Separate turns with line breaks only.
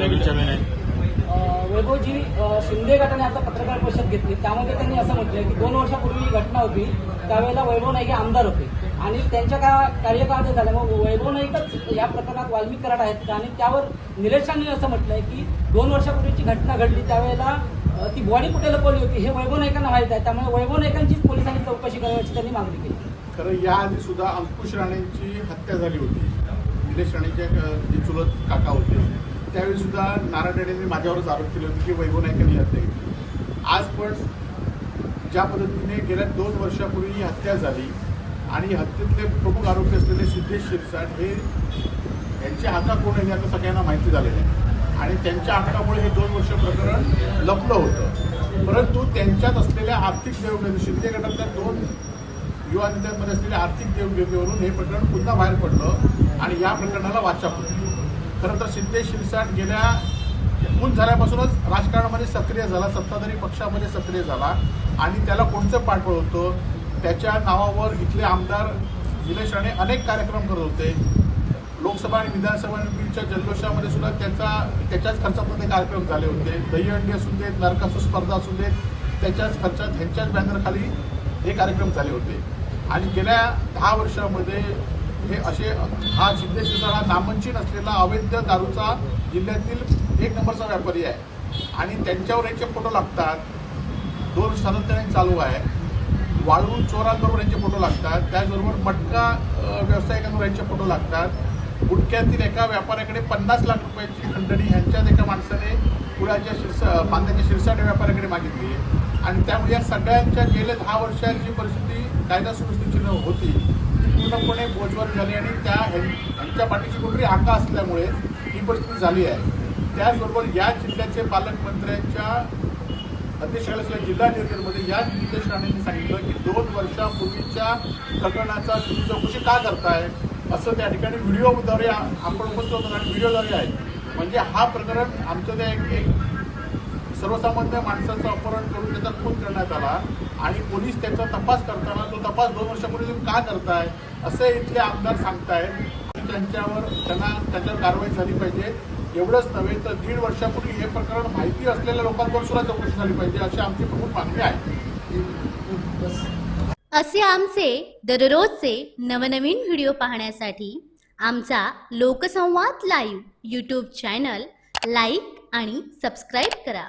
काय विचारलं नाही वैभवजी शिंदे गटाने आता पत्रकार परिषद घेतली. त्यामध्ये त्यांनी असं म्हटलं की दोन वर्षापूर्वी ही घटना होती. त्यावेळेला वैभव नाईक आमदार होते. आणि त्यांच्या का कार्यकाळात मग वैभव नाईकच या प्रकरणात वाल्मिक कराड आहेत. आणि त्यावर निलेशांनी असं म्हटलंय की दोन वर्षापूर्वीची घटना घडली त्यावेळेला ती बॉडी कुठे लपवली होती हे वैभव नाईकांना माहीत आहे. त्यामुळे वैभव नाईकांचीच पोलिसांनी चौकशी करण्याची त्यांनी मागणी केली.
खरं याआधी सुद्धा अंकुश राणेंची हत्या झाली होती. निलेश राणेच्या चुलत त्यावेळी सुद्धा नारायण राणेंनी माझ्यावरच आरोप केले होते की वैभव नाईकांनी हत्या केली. आज पण ज्या पद्धतीने गेल्या दोन वर्षापूर्वी ही हत्या झाली आणि हत्येतले प्रमुख आरोपी असलेले सिद्धेश शिरसाट हे यांचे हाता कोण आहे हे आता सगळ्यांना माहिती झालेलं आहे. आणि त्यांच्या हक्कामुळे हे दोन वर्ष प्रकरण लपलं होतं. परंतु त्यांच्यात असलेल्या आर्थिक देवघेवी शिंदे गटातल्या दोन युवा नेत्यांमध्ये असलेल्या आर्थिक देवघेवीवरून हे प्रकरण पुन्हा बाहेर पडलं आणि या प्रकरणाला वाचा फुटली खरं तर सिद्धेश शिरसाट गेल्या ऊन झाल्यापासूनच राजकारणामध्ये सक्रिय झाला सत्ताधारी पक्षामध्ये सक्रिय झाला आणि त्याला कोणचं पाठबळ होतं? त्याच्या नावावर इथले आमदार निलेश राणे अनेक कार्यक्रम करत होते. लोकसभा आणि विधानसभा निवडणुकीच्या जल्लोषामध्ये सुद्धा त्याचा त्याच्याच खर्चातून ते कार्यक्रम झाले होते? दहीहंडी असू देत नरकासू स्पर्धा असू देत त्याच्याच खर्चात ह्यांच्याच बॅनरखाली हे कार्यक्रम झाले होते. आणि गेल्या दहा वर्षामध्ये हे असे हा सिद्धेश्वर हा नामंचित असलेला अवैध दारूचा जिल्ह्यातील एक नंबरचा व्यापारी आहे. आणि त्यांच्यावर यांचे फोटो लागतात. दोन सातत्याने चालू आहे. वाळू चोरांबरोबर यांचे फोटो लागतात. त्याचबरोबर मटका व्यावसायिकांवर यांचे फोटो लागतात. गुटक्यातील एका व्यापाऱ्याकडे पन्नास लाख रुपयाची खंडणी ह्यांच्याच एका माणसाने पुण्याच्या शिरस बांध्याच्या शिरसाट व्यापाऱ्याकडे मागितली. आणि त्यामुळे या सगळ्यांच्या गेल्या दहा वर्षांची परिस्थिती कायदा सुव्यवस्थेची होती पूर्णपणे बोजवर झाली आणि त्या ह्यां- ह्यांच्या पाठीची कुठली आका असल्यामुळे ही परिस्थिती झाली आहे. त्याचबरोबर या जिल्ह्याचे पालकमंत्र्यांच्या अध्यक्षालयाच्या जिल्हा निर्देशमध्ये या नितेश राणेंनी सांगितलं की दोन वर्षापूर्वीच्या प्रकरणाचा तुम्ही चौकशी का करताय? असं त्या ठिकाणी व्हिडिओद्वारे आपण उपस्थित होतो आणि व्हिडिओद्वारे आहे. म्हणजे हा प्रकरण आमचं त्या एक एक सर्वसामान्य माणसाचं अपहरण करून त्याचा खून करण्यात आला आणि पोलीस त्याचा तपास करताना तो तपास दोन वर्षापूर्वी तुम्ही का करताय? असे इथले आमदार सांगतायत की त्यांच्यावर त्यांना त्यांच्यावर कारवाई झाली पाहिजे. एवढंच नव्हे तर दीड वर्षापूर्वी हे प्रकरण माहिती असलेल्या लोकांवर सुद्धा चौकशी झाली पाहिजे अशी आमची प्रमुख मागणी आहे.
असे आमचे दररोजचे नवनवीन व्हिडिओ पाहण्यासाठी आमचा Loksamvad live YouTube channel like आणि सबस्क्राईब करा.